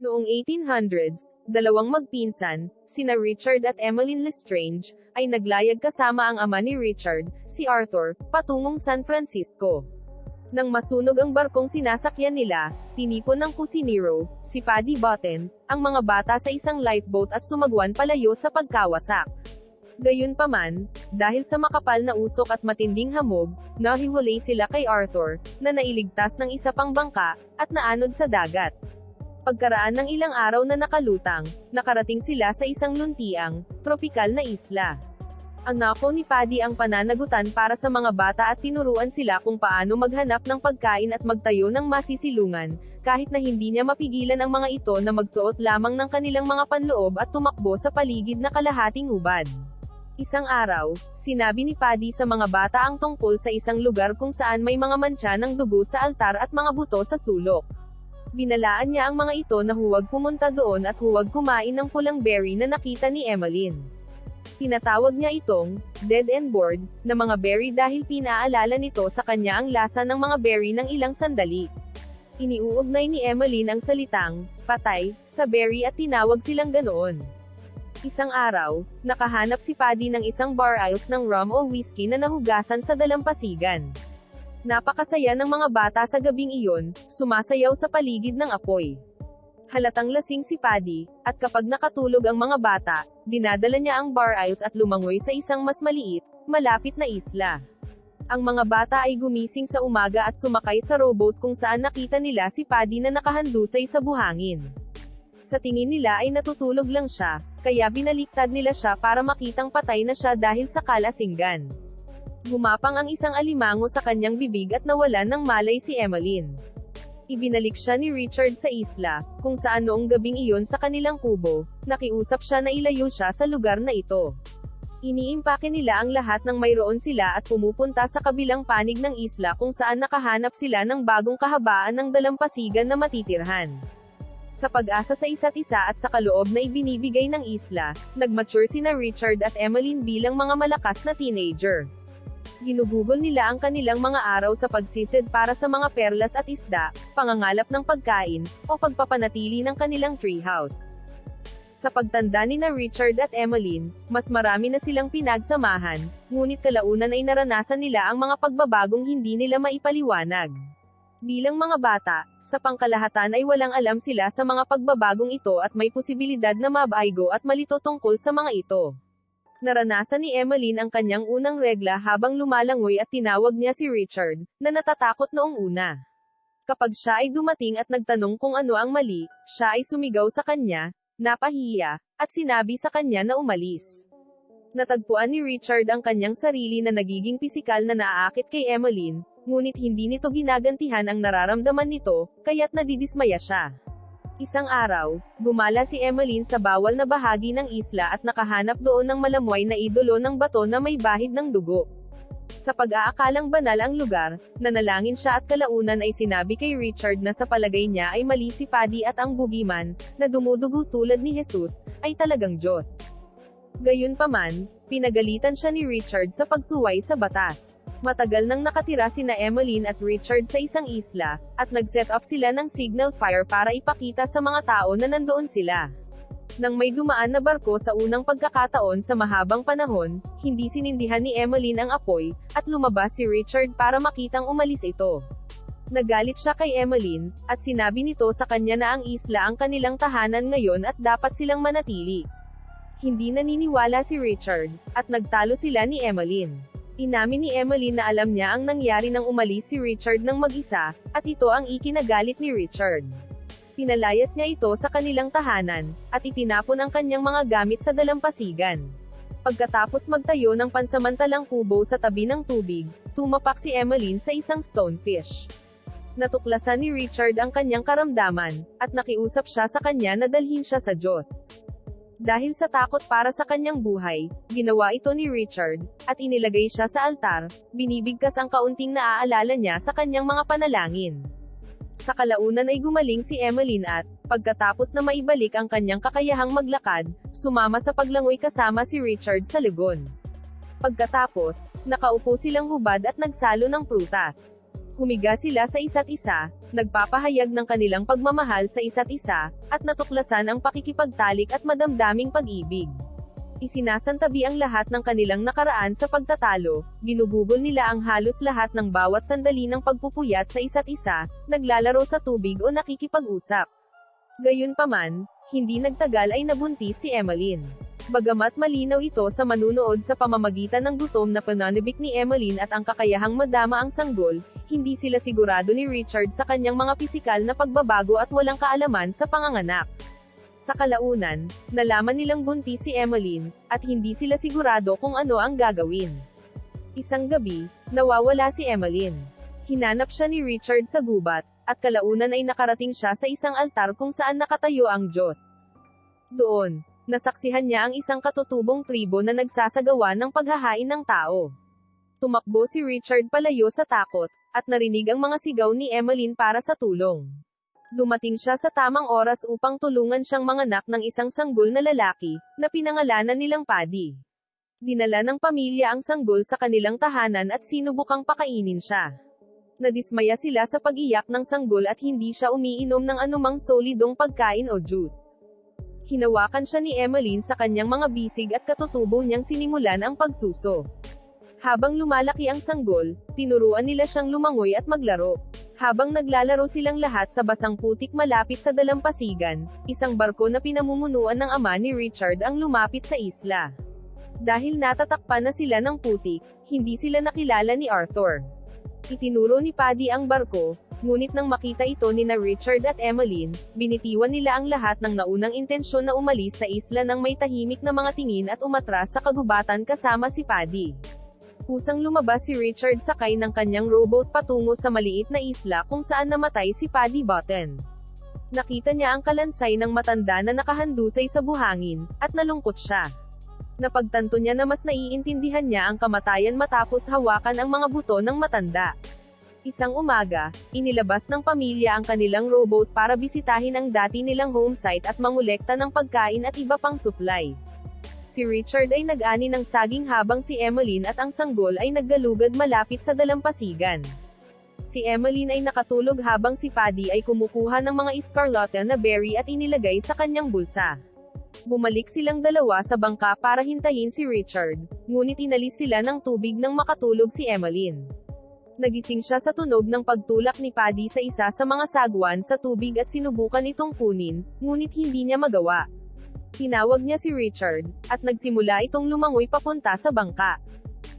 Noong 1800s, dalawang magpinsan, sina Richard at Emmeline Lestrange, ay naglayag kasama ang ama ni Richard, si Arthur, patungong San Francisco. Nang masunog ang barkong sinasakyan nila, tinipon ng kusinero, si Paddy Botten, ang mga bata sa isang lifeboat at sumagwan palayo sa pagkawasak. Gayunpaman, dahil sa makapal na usok at matinding hamog, nahiwalay sila kay Arthur, na nailigtas ng isa pang bangka, at naanod sa dagat. Pagkaraan ng ilang araw na nakalutang, nakarating sila sa isang luntiang, tropikal na isla. Ang nako ni Paddy ang pananagutan para sa mga bata at tinuruan sila kung paano maghanap ng pagkain at magtayo ng masisilungan, kahit na hindi niya mapigilan ang mga ito na magsuot lamang ng kanilang mga panloob at tumakbo sa paligid na kalahating hubad. Isang araw, sinabi ni Paddy sa mga bata ang tungkol sa isang lugar kung saan may mga mantsa ng dugo sa altar at mga buto sa sulok. Binalaan niya ang mga ito na huwag pumunta doon at huwag kumain ng pulang berry na nakita ni Emmeline. Tinatawag niya itong, dead and bored, na mga berry dahil pinaalala nito sa kanya ang lasa ng mga berry ng ilang sandali. Iniuugnay ni Emmeline ang salitang, patay, sa berry at tinawag silang ganoon. Isang araw, nakahanap si Paddy ng isang bar aisles ng rum o whiskey na nahugasan sa dalampasigan. Napakasaya ng mga bata sa gabing iyon, sumasayaw sa paligid ng apoy. Halatang lasing si Paddy, at kapag nakatulog ang mga bata, dinadala niya ang bar aisles at lumangoy sa isang mas maliit, malapit na isla. Ang mga bata ay gumising sa umaga at sumakay sa rowboat kung saan nakita nila si Paddy na nakahandusay sa buhangin. Sa tingin nila ay natutulog lang siya, kaya binaliktad nila siya para makitang patay na siya dahil sa kalasinggan. Gumapang ang isang alimango sa kanyang bibig at nawalan ng malay si Emmeline. Ibinalik siya ni Richard sa isla, kung saan noong gabing iyon sa kanilang kubo, nakiusap siya na ilayo siya sa lugar na ito. Iniimpake nila ang lahat ng mayroon sila at pumupunta sa kabilang panig ng isla kung saan nakahanap sila ng bagong kahabaan ng dalampasigan na matitirhan. Sa pag-asa sa isa't isa at sa kaloob na ibinibigay ng isla, nagmature sina Richard at Emmeline bilang mga malakas na teenager. Ginugugol nila ang kanilang mga araw sa pagsisid para sa mga perlas at isda, pangangalap ng pagkain, o pagpapanatili ng kanilang treehouse. Sa pagtanda ni na Richard at Emmeline, mas marami na silang pinagsamahan, ngunit kalaunan ay naranasan nila ang mga pagbabagong hindi nila maipaliwanag. Bilang mga bata, sa pangkalahatan ay walang alam sila sa mga pagbabagong ito at may posibilidad na mabaigo at malito tungkol sa mga ito. Naranasan ni Emmeline ang kanyang unang regla habang lumalangoy at tinawag niya si Richard, na natatakot noong una. Kapag siya ay dumating at nagtanong kung ano ang mali, siya ay sumigaw sa kanya, napahiya, at sinabi sa kanya na umalis. Natagpuan ni Richard ang kanyang sarili na nagiging pisikal na naaakit kay Emmeline, ngunit hindi nito ginagantihan ang nararamdaman nito, kaya't nadidismaya siya. Isang araw, gumala si Emmeline sa bawal na bahagi ng isla at nakahanap doon ng malamoy na idolo ng bato na may bahid ng dugo. Sa pag-aakalang banal ang lugar, nanalangin siya at kalaunan ay sinabi kay Richard na sa palagay niya ay mali si Paddy at ang bugiman, na dumudugo tulad ni Jesus, ay talagang Diyos. Gayunpaman, pinagalitan siya ni Richard sa pagsuway sa batas. Matagal nang nakatira sina Emmeline at Richard sa isang isla, at nag-set up sila ng signal fire para ipakita sa mga tao na nandoon sila. Nang may dumaan na barko sa unang pagkakataon sa mahabang panahon, hindi sinindihan ni Emmeline ang apoy, at lumabas si Richard para makitang umalis ito. Nagalit siya kay Emmeline, at sinabi nito sa kanya na ang isla ang kanilang tahanan ngayon at dapat silang manatili. Hindi naniniwala si Richard, at nagtalo sila ni Emmeline. Inamin ni Emmeline na alam niya ang nangyari nang umalis si Richard ng mag-isa, at ito ang ikinagalit ni Richard. Pinalayas niya ito sa kanilang tahanan, at itinapon ang kanyang mga gamit sa dalampasigan. Pagkatapos magtayo ng pansamantalang kubo sa tabi ng tubig, tumapak si Emmeline sa isang stonefish. Natuklasan ni Richard ang kanyang karamdaman, at nakiusap siya sa kanya na dalhin siya sa Diyos. Dahil sa takot para sa kanyang buhay, ginawa ito ni Richard, at inilagay siya sa altar, binibigkas ang kaunting naaalala niya sa kanyang mga panalangin. Sa kalaunan ay gumaling si Emmeline at, pagkatapos na maibalik ang kanyang kakayahang maglakad, sumama sa paglangoy kasama si Richard sa legon. Pagkatapos, nakaupo silang hubad at nagsalo ng prutas. Humiga sila sa isa't isa, nagpapahayag ng kanilang pagmamahal sa isa't isa, at natuklasan ang pakikipagtalik at madamdaming pag-ibig. Isinasantabi ang lahat ng kanilang nakaraan sa pagtatalo, ginugugol nila ang halos lahat ng bawat sandali ng pagpupuyat sa isa't isa, naglalaro sa tubig o nakikipag-usap. Gayunpaman, hindi nagtagal ay nabuntis si Emmeline. Bagamat malinaw ito sa manunood sa pamamagitan ng gutom na pananabik ni Emmeline at ang kakayahang madama ang sanggol, hindi sila sigurado ni Richard sa kanyang mga pisikal na pagbabago at walang kaalaman sa panganganak. Sa kalaunan, nalaman nilang buntis si Emmeline, at hindi sila sigurado kung ano ang gagawin. Isang gabi, nawawala si Emmeline. Hinanap siya ni Richard sa gubat, at kalaunan ay nakarating siya sa isang altar kung saan nakatayo ang Diyos. Doon, nasaksihan niya ang isang katutubong tribo na nagsasagawa ng paghahain ng tao. Tumakbo si Richard palayo sa takot, at narinig ang mga sigaw ni Emmeline para sa tulong. Dumating siya sa tamang oras upang tulungan siyang manganak ng isang sanggol na lalaki, na pinangalanan nilang Paddy. Dinala ng pamilya ang sanggol sa kanilang tahanan at sinubukang pakainin siya. Nadismaya sila sa pag-iyak ng sanggol at hindi siya umiinom ng anumang solidong pagkain o juice. Hinawakan siya ni Emmeline sa kanyang mga bisig at katutubo niyang sinimulan ang pagsuso. Habang lumalaki ang sanggol, tinuruan nila siyang lumangoy at maglaro. Habang naglalaro silang lahat sa basang putik malapit sa dalampasigan, isang barko na pinamumunuan ng ama ni Richard ang lumapit sa isla. Dahil natatakpan na sila ng putik, hindi sila nakilala ni Arthur. Itinuro ni Paddy ang barko, ngunit nang makita ito ni na Richard at Emmeline, binitiwan nila ang lahat ng naunang intensyon na umalis sa isla ng may tahimik na mga tingin at umatras sa kagubatan kasama si Paddy. Kusang lumabas si Richard sakay ng kanyang rowboat patungo sa maliit na isla kung saan namatay si Paddy Button. Nakita niya ang kalansay ng matanda na nakahandusay sa buhangin, at nalungkot siya. Napagtanto niya na mas naiintindihan niya ang kamatayan matapos hawakan ang mga buto ng matanda. Isang umaga, inilabas ng pamilya ang kanilang rowboat para bisitahin ang dati nilang home site at mangolekta ng pagkain at iba pang supply. Si Richard ay nag-ani ng saging habang si Emmeline at ang sanggol ay naggalugad malapit sa dalampasigan. Si Emmeline ay nakatulog habang si Paddy ay kumukuha ng mga escarlata na berry at inilagay sa kanyang bulsa. Bumalik silang dalawa sa bangka para hintayin si Richard, ngunit inalis sila ng tubig nang makatulog si Emmeline. Nagising siya sa tunog ng pagtulak ni Paddy sa isa sa mga sagwan sa tubig at sinubukan itong kunin, ngunit hindi niya magawa. Tinawag niya si Richard, at nagsimula itong lumangoy papunta sa bangka.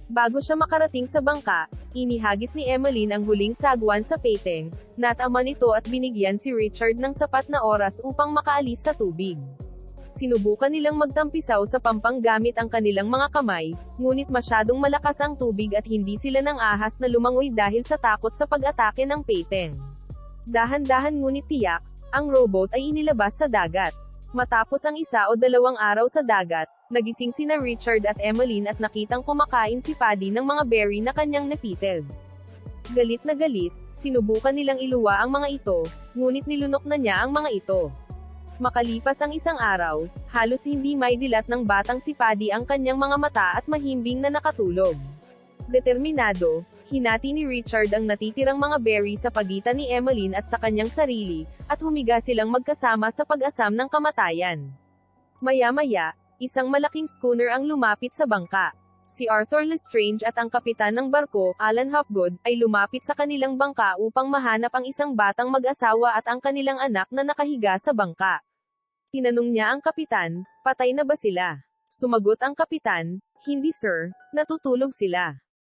Bago siya makarating sa bangka, inihagis ni Emmeline ang huling sagwan sa peteng, natama nito at binigyan si Richard ng sapat na oras upang makaalis sa tubig. Sinubukan nilang magtampisaw sa pampanggamit ang kanilang mga kamay, ngunit masyadong malakas ang tubig at hindi sila nang ahas na lumangoy dahil sa takot sa pag-atake ng peteng. Dahan-dahan ngunit tiyak, ang robot ay inilabas sa dagat. Matapos ang isa o dalawang araw sa dagat, nagising sina Richard at Emmeline at nakitang kumakain si Paddy ng mga berry na kanyang napites. Galit na galit, sinubukan nilang iluwa ang mga ito, ngunit nilunok na niya ang mga ito. Makalipas ang isang araw, halos hindi may dilat ng batang si Paddy ang kanyang mga mata at mahimbing na nakatulog. Determinado, hinati ni Richard ang natitirang mga berry sa pagitan ni Emmeline at sa kanyang sarili, at humiga silang magkasama sa pag-asam ng kamatayan. Maya-maya, isang malaking schooner ang lumapit sa bangka. Si Arthur Lestrange at ang kapitan ng barko, Alan Hopgood, ay lumapit sa kanilang bangka upang mahanap ang isang batang mag-asawa at ang kanilang anak na nakahiga sa bangka. Tinanong niya ang kapitan, patay na ba sila? Sumagot ang kapitan, hindi sir, natutulog sila.